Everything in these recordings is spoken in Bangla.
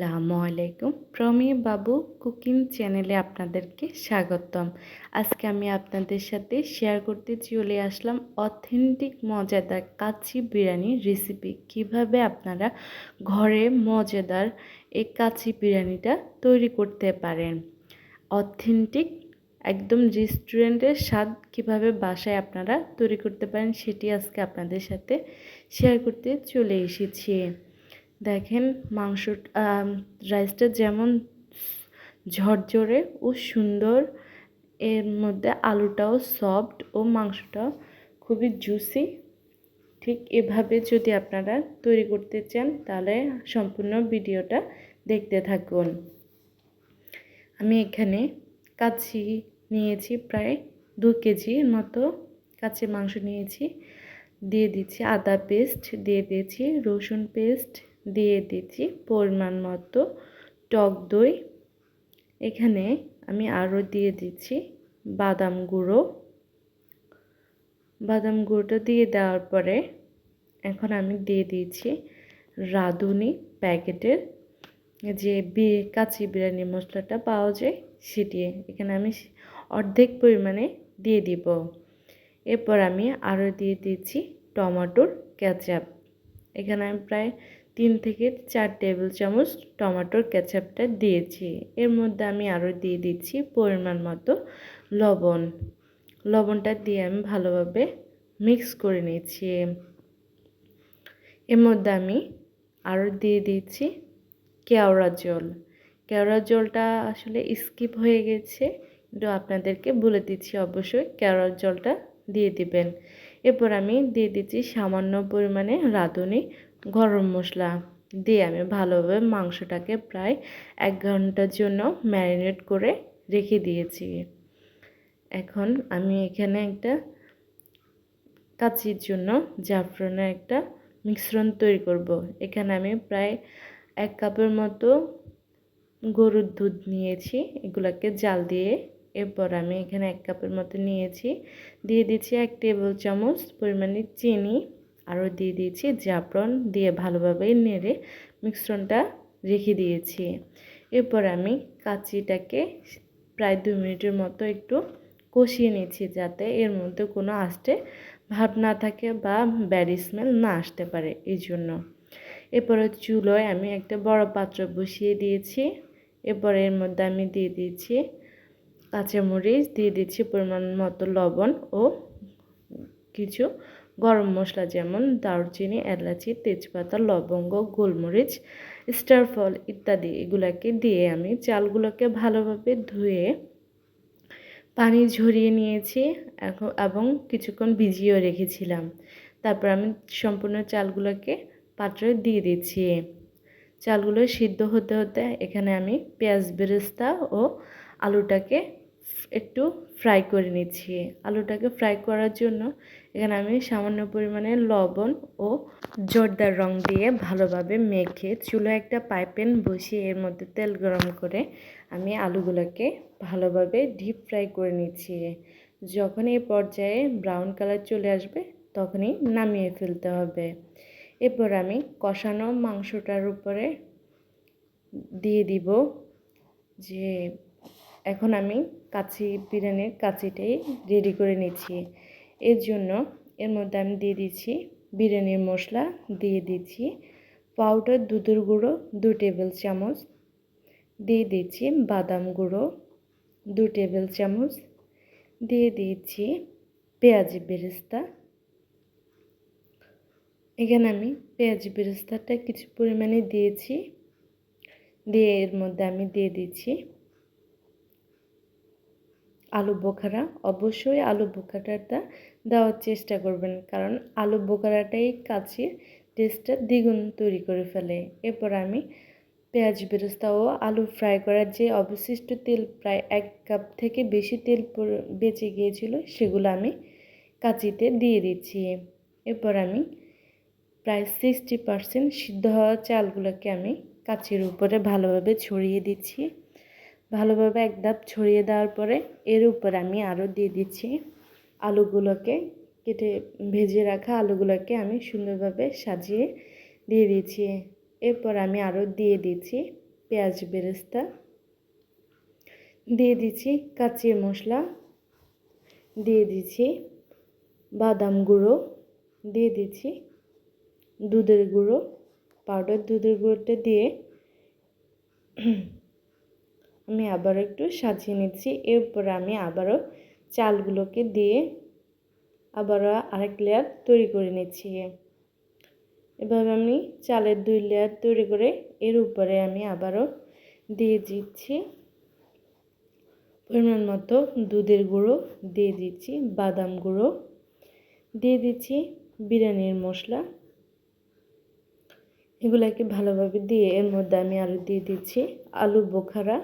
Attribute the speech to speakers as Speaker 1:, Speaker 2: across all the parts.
Speaker 1: আসসালামু আলাইকুম। প্রমি বাবু কুকিং চ্যানেলে আপনাদেরকে স্বাগতম। আজকে আমি আপনাদের সাথে শেয়ার করতে চলে আসলাম অথেন্টিক মজাদার কাচ্চি বিরিয়ানির রেসিপি। কীভাবে আপনারা ঘরে মজাদার এই কাচ্চি বিরিয়ানিটা তৈরি করতে পারেন? অথেন্টিক একদম রেস্টুরেন্টের স্বাদ কীভাবে বাসায় আপনারা তৈরি করতে পারেন সেটি আজকে আপনাদের সাথে শেয়ার করতে চলে এসেছি। দেখেন মাংস রাইসটা যেমন ঝরঝরে ও সুন্দর, এর মধ্যে আলুটাও সফট ও মাংসটাও খুবই জুসি ঠিক এভাবে যদি আপনারা তৈরি করতে চান, তাহলে সম্পূর্ণ ভিডিওটা দেখতে থাকুন। আমি এখানে কাছি নিয়েছি, প্রায় দু কেজির মতো কাছে মাংস নিয়েছি। দিয়ে দিচ্ছি আদা পেস্ট দিয়ে দিয়েছি রসুন পেস্ট দিয়ে দিচ্ছি পরিমাণ মতো টক দই। এখানে আমি আরও দিয়ে দিচ্ছি বাদাম গুঁড়ো। বাদাম গুঁড়োটা দিয়ে দেওয়ার পরে এখন আমি দিয়ে দিয়েছি রাঁধুনি প্যাকেটের যে বি কাঁচি বিরিয়ানি মশলাটা পাওয়া যায় সেটি। এখানে আমি অর্ধেক পরিমাণে দিয়ে দিব। এরপর আমি আরও দিয়ে দিচ্ছি টমেটোর ক্যাচাপ এখানে আমি প্রায় তিন থেকে চার টেবিল চামচ টমেটোর কেচাপটা দিয়েছি। এর মধ্যে আমি আরও দিয়ে দিচ্ছি পরিমাণ মতো লবণ। লবণটা দিয়ে আমি ভালোভাবে মিক্স করে নিচ্ছি এর মধ্যে আমি আরও দিয়ে দিচ্ছি কেওড়া জল। কেওড়া জলটা আসলে স্কিপ হয়ে গেছে, কিন্তু আপনাদেরকে বলে দিচ্ছি অবশ্যই কেওড়ার জলটা দিয়ে দিবেন। এরপর আমি দিয়ে দিচ্ছি সামান্য পরিমাণে রাঁধুনি গরম মশলা দিয়ে আমি ভালোভাবে মাংসটাকে প্রায় এক ঘণ্টার জন্য ম্যারিনেট করে রেখে দিয়েছি। এখন আমি এখানে একটা কাচির জন্য জাফরানের একটা মিশ্রণ তৈরি করব। এখানে আমি প্রায় এক কাপের মতো গরুর দুধ নিয়েছি, এগুলোকে জাল দিয়ে। এরপর আমি এখানে এক কাপের মতো নিয়েছি, দিয়ে দিচ্ছি এক টেবিল চামচ পরিমাণে চিনি। আরও দিয়ে দিয়েছি জাফরন দিয়ে ভালোভাবে নেড়ে মিশ্রণটা রেখে দিয়েছি। এরপর আমি কাচিটাকে প্রায় দু মিনিটের মতো একটু কষিয়ে নিচ্ছি যাতে এর মধ্যে কোনো আস্তে ভাব না থাকে বা ব্যাড স্মেল না আসতে পারে এই জন্য এরপরে চুলোয় আমি একটা বড় পাত্র বসিয়ে দিয়েছি। এরপর এর মধ্যে আমি দিয়ে দিয়েছি কাঁচামরিচ, দিয়ে দিচ্ছি পরিমাণ মতো লবণ ও কিছু গরম মশলা যেমন দারুচিনি, এলাচি, তেজপাতা, লবঙ্গ, গোলমরিচ স্টার ফল ইত্যাদি এগুলাকে দিয়ে আমি চালগুলোকে ভালোভাবে ধুয়ে পানি ঝরিয়ে নিয়েছি এখন এবং কিছুক্ষণ ভিজিয়েও রেখেছিলাম। তারপর আমি সম্পূর্ণ চালগুলোকে পাত্রে দিয়ে দিচ্ছি। চালগুলো সিদ্ধ হতে হতে এখানে আমি পেঁয়াজ বেরেস্তা ও আলুটাকে একটু ফ্রাই করে নিচ্ছি। আলুটাকে ফ্রাই করার জন্য এখানে আমি সামান্য পরিমাণে লবণ ও জর্দার রং দিয়ে ভালোভাবে মেখে চুলো একটা পাইপেন বসিয়ে এর মধ্যে তেল গরম করে আমি আলুগুলোকে ভালোভাবে ডিপ ফ্রাই করে নিচ্ছি। যখন এই পর্যায়ে ব্রাউন কালার চলে আসবে, তখনই নামিয়ে ফেলতে হবে। এরপর আমি কষানো মাংসটার উপরে দিয়ে দিব যে এখন আমি কাচি বিরিয়ানির কাচিটাই রেডি করে নিচ্ছি। এর জন্য এর মধ্যে আমি দিয়ে দিচ্ছি বিরিয়ানির মশলা, দিয়ে দিচ্ছি পাউডার দুধের গুঁড়ো, দু টেবিল চামচ, দিয়ে দিচ্ছি বাদাম গুঁড়ো, দু টেবিল চামচ, দিয়ে দিচ্ছি পেঁয়াজ বেরেস্তা। এখানে আমি পেঁয়াজ বেরেস্তাটা কিছু পরিমাণে দিয়েছি। দিয়ে এর মধ্যে আমি দিয়ে দিচ্ছি আলু বোখারা, অবশ্যই আলু বোখারাটা দেওয়ার চেষ্টা করবেন। কারণ আলু বোখারাটাই কাছের টেস্টটা দ্বিগুণ তৈরি করে ফেলে। এরপর আমি পেঁয়াজ বেরেস্তা ও আলু ফ্রাই করার যে অবশিষ্ট তেল প্রায় এক কাপ থেকে বেশি তেল বেঁচে গিয়েছিল, সেগুলো আমি কাচিতে দিয়ে দিচ্ছি। এরপর আমি প্রায় সিক্সটি পারসেন্ট সিদ্ধ হওয়া চালগুলোকে আমি কাচির উপরে ভালোভাবে ছড়িয়ে দিচ্ছি। ভালোভাবে এক ধাপ ছড়িয়ে দেওয়ার পরে এর উপর আমি আরও দিয়ে দিচ্ছি আলুগুলোকে, কেটে ভেজে রাখা আলুগুলোকে আমি সুন্দরভাবে সাজিয়ে দিয়ে দিচ্ছি। এরপর আমি আরও দিয়ে দিচ্ছি পেঁয়াজ বেরেস্তা, দিয়ে দিচ্ছি কাঁচি মশলা, দিয়ে দিচ্ছি বাদাম গুঁড়ো, দিয়ে দিচ্ছি দুধের গুঁড়ো, পাউডার দুধের গুঁড়োটা দিয়ে আমি আবার একটু সাজিয়ে নিচ্ছি। এরপর আমি আবারও চালগুলোকে দিয়ে আবারও আরেক লেয়ার তৈরি করে নিচ্ছি। এভাবে আমি চালের দুই লেয়ার তৈরি করে এর উপরে আমি আবারও দিয়ে দিচ্ছি। পরিমাণ মতো দুধের গুঁড়ো দিয়ে দিচ্ছি, বাদাম গুঁড়ো দিয়ে দিচ্ছি, বিরিয়ানির মশলা এগুলাকে ভালোভাবে দিয়ে এর মধ্যে আমি আলু দিয়ে দিচ্ছি আলু বোখারা।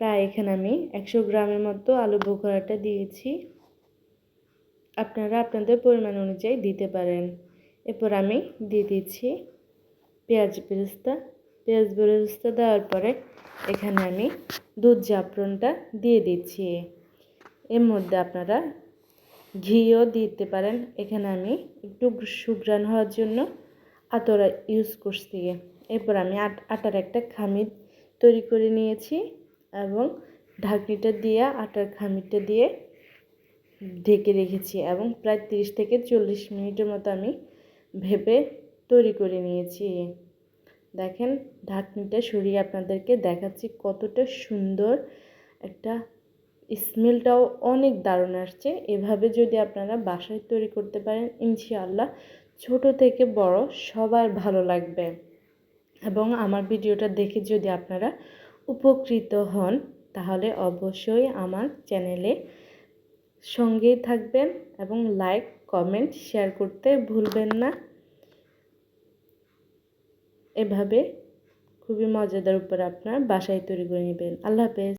Speaker 1: প্রায় এখানে আমি একশো গ্রামের মতো আলু বোখারাটা দিয়েছি। আপনারা আপনাদের পরিমাণ অনুযায়ী দিতে পারেন। এরপর আমি দিয়ে দিচ্ছি পেঁয়াজ বেরেস্তা। পেঁয়াজ বেরেস্তা দেওয়ার পরে এখানে আমি দুধ জাফরনটা দিয়ে দিচ্ছি। এর মধ্যে আপনারা ঘিও দিতে পারেন। এখানে আমি একটু সুগ্রান হওয়ার জন্য আতরা ইউজ করছি। এরপর আমি আটার একটা খামির তৈরি করে নিয়েছি। এবং ঢাকনিটা দিয়ে, আটার খামিটা দিয়ে ঢেকে রেখেছি এবং প্রায় তিরিশ থেকে চল্লিশ মিনিটের মতো আমি ভেবে তৈরি করে নিয়েছি। দেখেন, ঢাকনিটা সরিয়ে আপনাদেরকে দেখাচ্ছি কতটা সুন্দর একটা স্মেলটাও অনেক দারুণ আসছে। এভাবে যদি আপনারা বাসায় তৈরি করতে পারেন, ইনশাআল্লাহ ছোট থেকে বড় সবার ভালো লাগবে। এবং আমার ভিডিওটা দেখে যদি আপনারা উপকৃত হন, তাহলে অবশ্যই আমার চ্যানেলে সঙ্গেই থাকবেন এবং লাইক কমেন্ট শেয়ার করতে ভুলবেন না। এভাবে খুবই মজাদার উপর আপনার বাসায় তৈরি করে নেবেন। আল্লাহ হাফেজ।